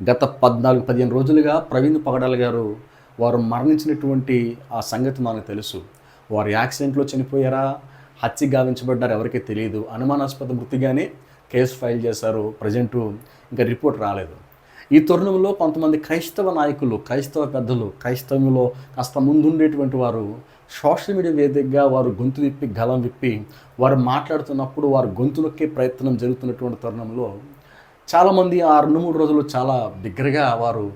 గత పద్నాలుగు పదిహేను రోజులుగా ప్రవీణ్ పగడాల గారు వారు మరణించినటువంటి ఆ సంగతి మనకు తెలుసు. వారు యాక్సిడెంట్లో చనిపోయారా? హత్య గావించబడ్డారు ఎవరికీ తెలియదు. అనుమానాస్పద మృతిగానే కేసు ఫైల్ చేశారు. ప్రజెంటు ఇంకా రిపోర్ట్ రాలేదు. ఈ తరుణంలో కొంతమంది క్రైస్తవ నాయకులు క్రైస్తవ పెద్దలు క్రైస్తవంలో కాస్త ముందుండేటువంటి వారు సోషల్ మీడియా వేదికగా వారు గొంతు విప్పి గలం విప్పి వారు మాట్లాడుతున్నప్పుడు వారు గొంతు నొక్కే ప్రయత్నం జరుగుతున్నటువంటి తరుణంలో చాలామంది ఆ రెండు మూడు రోజులు చాలా బిగ్గరగా వారు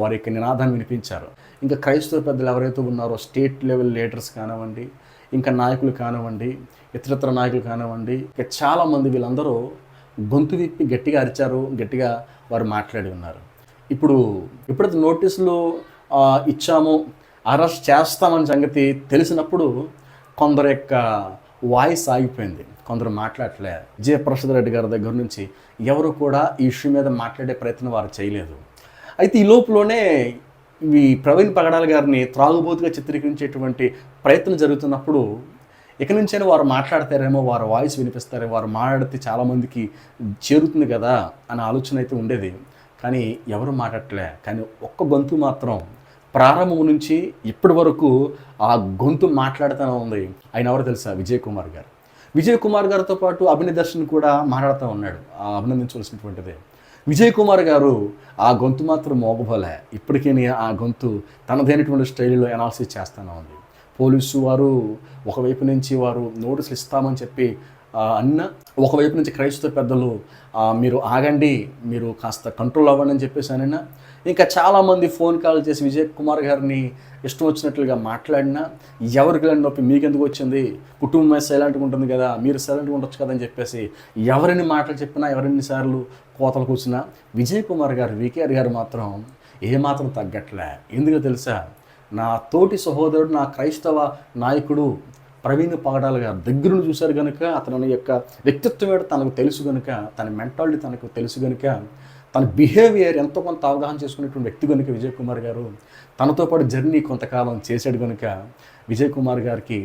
వారి యొక్క నినాదాన్ని వినిపించారు. ఇంకా క్రైస్తవ పెద్దలు ఎవరైతే ఉన్నారో స్టేట్ లెవెల్ లీడర్స్ కానివ్వండి ఇంకా నాయకులు కానివ్వండి ఇతరత్ర నాయకులు కానివ్వండి ఇంకా చాలామంది వీళ్ళందరూ గొంతు విప్పి గట్టిగా అరిచారు గట్టిగా వారు మాట్లాడి ఉన్నారు. ఇప్పుడు ఎప్పుడైతే నోటీసులు ఇచ్చామో అరెస్ట్ చేస్తామని సంగతి తెలిసినప్పుడు కొందరు యొక్క వాయిస్ ఆగిపోయింది. కొందరు మాట్లాడలే జయప్రసాద్ రెడ్డి గారి దగ్గర నుంచి ఎవరు కూడా ఈ ఇష్యూ మీద మాట్లాడే ప్రయత్నం వారు చేయలేదు. అయితే ఈ లోపులోనే ఈ ప్రవీణ్ పగడాల గారిని త్రాగుబోతుగా చిత్రీకరించేటువంటి ప్రయత్నం జరుగుతున్నప్పుడు ఇక నుంచైనా వారు మాట్లాడతారేమో వారి వాయిస్ వినిపిస్తారేమో వారు మాట్లాడితే చాలామందికి చేరుతుంది కదా అనే ఆలోచన అయితే ఉండేది. కానీ ఎవరు మాట్లాడలే కానీ ఒక్క గొంతు మాత్రం ప్రారంభం నుంచి ఇప్పటి వరకు ఆ గొంతు మాట్లాడుతూనే ఉంది. ఆయన ఎవరు తెలుసా? విజయ్ కుమార్ గారు. విజయ్ కుమార్ గారితో పాటు అభినయ దర్శన్ కూడా మాట్లాడుతూ ఉన్నాడు. ఆ అభినందించవలసినటువంటిదే. విజయ్ కుమార్ గారు ఆ గొంతు మాత్రం మోగబోలే. ఇప్పటికీ ఆ గొంతు తనదైనటువంటి స్టైల్లో అనాలసిస్ చేస్తూనే ఉంది. పోలీసు వారు ఒకవైపు నుంచి వారు నోటీసులు ఇస్తామని చెప్పి అన్న ఒకవైపు నుంచి క్రైస్తవ పెద్దలు మీరు ఆగండి మీరు కాస్త కంట్రోల్ అవ్వండి అని చెప్పేసి అనినా ఇంకా చాలామంది ఫోన్ కాల్ చేసి విజయ్ కుమార్ గారిని ఇష్టం వచ్చినట్లుగా మాట్లాడినా ఎవరికి లేని నొప్పి మీకెందుకు వచ్చింది? కుటుంబమే సైలెంట్గా ఉంటుంది కదా మీరు సైలెంట్గా ఉండొచ్చు కదా అని చెప్పేసి ఎవరిని మాటలు చెప్పినా ఎవరెన్నిసార్లు కోతలు కూర్చున్నా విజయ్ కుమార్ గారు వికేఆర్ గారు మాత్రం ఏమాత్రం తగ్గట్లే. ఎందుకో తెలుసా? నా తోటి సహోదరుడు నా క్రైస్తవ నాయకుడు ప్రవీణ్ పగడాల గారు దగ్గరను చూశారు కనుక అతని యొక్క వ్యక్తిత్వం ఏడు తనకు తెలుసు కనుక తన మెంటాలిటీ తనకు తెలుసు కనుక తన బిహేవియర్ ఎంతో కొంత అవగాహన చేసుకునేటువంటి వ్యక్తి కనుక విజయ్ కుమార్ గారు తనతో పాటు జర్నీ కొంతకాలం చేశాడు కనుక విజయ్ కుమార్ గారికి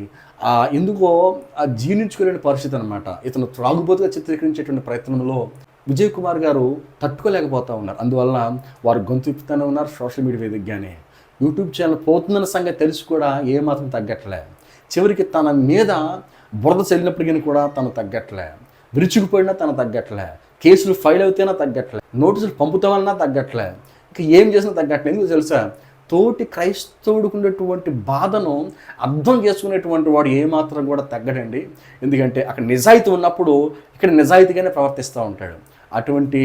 ఎందుకో ఆ జీర్ణించుకోలేని పరిస్థితి అనమాట ఇతను త్రాగుబోతుగా చిత్రీకరించేటువంటి ప్రయత్నంలో విజయ్ కుమార్ గారు తట్టుకోలేకపోతూ ఉన్నారు. అందువల్ల వారు గొంతు ఇప్పుతూనే ఉన్నారు సోషల్ మీడియా వేదికగానే. యూట్యూబ్ ఛానల్ పోతుందన్న సంగతి తెలిసి కూడా ఏమాత్రం తగ్గట్లేదు చివరికి తన మీద బురద చల్లినప్పటికీ కూడా తను తగ్గట్లే. విరుచుకుపోయినా తను తగ్గట్లే. కేసులు ఫైల్ అవుతేనా తగ్గట్లే. నోటీసులు పంపుతామన్నా తగ్గట్లే. ఇంకా ఏం చేసినా తగ్గట్లే. ఎందుకు తెలుసా? తోటి క్రైస్తవుడికి ఉండేటువంటి బాధను అర్థం చేసుకునేటువంటి వాడు ఏమాత్రం కూడా తగ్గడండి. ఎందుకంటే అక్కడ నిజాయితీ ఉన్నప్పుడు ఇక్కడ నిజాయితీగానే ప్రవర్తిస్తూ ఉంటాడు. అటువంటి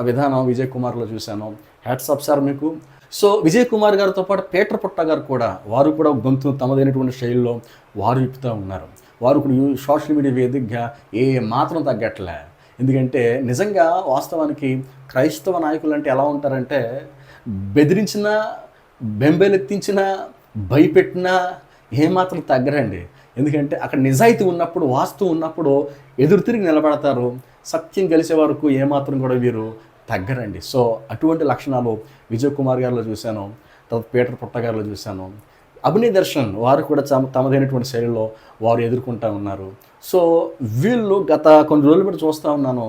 విధానం విజయ్ కుమార్లో చూశాను. హ్యాట్సాప్ సార్ మీకు. సో విజయ్ కుమార్ గారితో పాటు పీటర్ పుట్ట గారు కూడా వారు కూడా గొంతు తమదైనటువంటి శైలిలో వారు విప్పుతూ ఉన్నారు. వారు ఇప్పుడు సోషల్ మీడియా వేదికగా ఏ మాత్రం తగ్గట్లే. ఎందుకంటే నిజంగా వాస్తవానికి క్రైస్తవ నాయకులు అంటే ఎలా ఉంటారంటే బెదిరించిన బెంబేలెత్తించిన భయపెట్టినా ఏమాత్రం తగ్గరండి. ఎందుకంటే అక్కడ నిజాయితీ ఉన్నప్పుడు వాస్తు ఉన్నప్పుడు ఎదురు తిరిగి నిలబడతారు. సత్యం కలిసే వరకు ఏమాత్రం కూడా వీరు తగ్గరండి. సో అటువంటి లక్షణాలు విజయ్ కుమార్ గారిలో చూశాను తర్వాత పీటర్ పుట్ట గారిలో చూశాను. అభినయ దర్శన్ వారు కూడా తమ తమదైనటువంటి శైలిలో వారు ఎదుర్కొంటూ ఉన్నారు. సో వీళ్ళు గత కొన్ని రోజుల బట్టి చూస్తూ ఉన్నాను.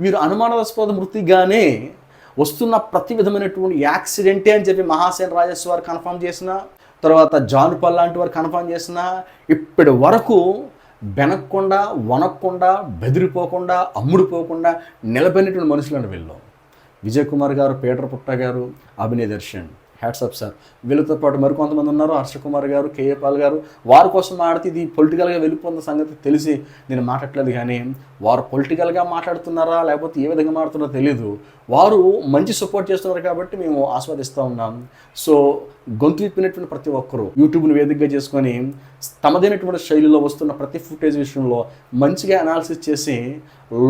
వీరు అనుమానాస్పద మృతిగానే వస్తున్న ప్రతి విధమైనటువంటి యాక్సిడెంటే అని చెప్పి మహాసేన రాజేశ్వర్ వారు కన్ఫర్మ్ చేసిన తర్వాత జాన్ లాంటి వారు కన్ఫర్మ్ చేసిన ఇప్పటి వరకు బెనక్కుండా వనక్కుండా బెదిరిపోకుండా అమ్ముడుపోకుండా నిలబడినటువంటి మనుషులను వీళ్ళు. విజయ్ కుమార్ గారు పీటర్ పుట్ట గారు అభినయ దర్శన్. హ్యాట్సప్ సార్ వీళ్ళతో పాటు మరికొంతమంది ఉన్నారు. హర్ష కుమార్ గారు కేఏ పాల్ గారు. వారి కోసం ఆడితే ఇది పొలిటికల్గా వెళ్ళిపోతున్న సంగతి తెలిసి నేను మాట్లాడలేదు కానీ వారు పొలిటికల్గా మాట్లాడుతున్నారా? లేకపోతే ఏ విధంగా మాట్లాడుతున్నారో తెలియదు వారు మంచి సపోర్ట్ చేస్తున్నారు కాబట్టి మేము ఆస్వాదిస్తూ ఉన్నాం. సో గొంతు విప్పినటువంటి ప్రతి ఒక్కరూ యూట్యూబ్ని వేదికగా చేసుకొని తమదైనటువంటి శైలిలో వస్తున్న ప్రతి ఫుటేజ్ విషయంలో మంచిగా అనాలిసిస్ చేసి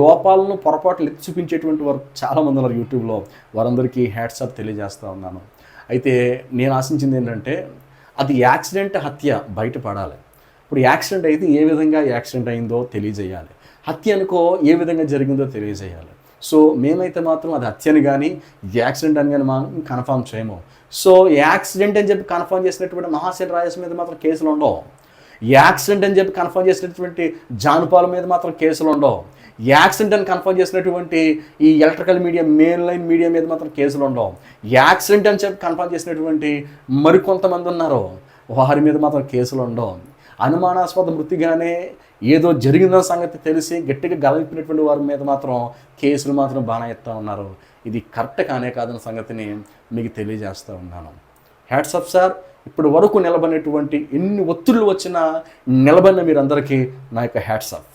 లోపాలను పొరపాట్లు ఎత్తి చూపించేటువంటి వారు చాలామంది ఉన్నారు యూట్యూబ్లో వారందరికీ హ్యాట్సాప్ తెలియజేస్తూ ఉన్నాను. అయితే నేను ఆశించింది ఏంటంటే అది యాక్సిడెంట్ హత్య బయటపడాలి. ఇప్పుడు యాక్సిడెంట్ అయితే ఏ విధంగా యాక్సిడెంట్ అయిందో తెలియజేయాలి. హత్య అనుకో ఏ విధంగా జరిగిందో తెలియజేయాలి. సో మేమైతే మాత్రం అది హత్యని కానీ యాక్సిడెంట్ అని కానీ మనం కన్ఫర్మ్ చేయము. సో యాక్సిడెంట్ అని చెప్పి కన్ఫర్మ్ చేసినటువంటి మహాసేన రాజేష్ మీద మాత్రం కేసులు ఉండవు యాక్సిడెంట్ అని చెప్పి కన్ఫర్మ్ చేసినటువంటి జానుపాల మీద మాత్రం కేసులు ఉండవు యాక్సిడెంట్ అని కన్ఫర్మ్ చేసినటువంటి ఈ electrical media main line media మీద మాత్రం కేసులు ఉండవు. యాక్సిడెంట్ అని చెప్పి కన్ఫర్మ్ చేసినటువంటి మరికొంతమంది ఉన్నారు. వారి మీద మాత్రం కేసులు ఉండవు. అనుమానాస్పద మృతిగానే ఏదో జరిగిన సంగతి తెలిసి గట్టిగా గలవిప్పినటువంటి వారి మీద మాత్రం కేసులు మాత్రం బాగా ఎత్తా ఉన్నారు. ఇది కరెక్ట్ కానే కాదన్న సంగతిని మీకు తెలియజేస్తూ ఉన్నాను. హ్యాట్సప్ సార్ ఇప్పటి వరకు నిలబడినటువంటి ఎన్ని ఒత్తిళ్ళు వచ్చినా నిలబడిన మీరందరికీ నా యొక్క హ్యాట్సప్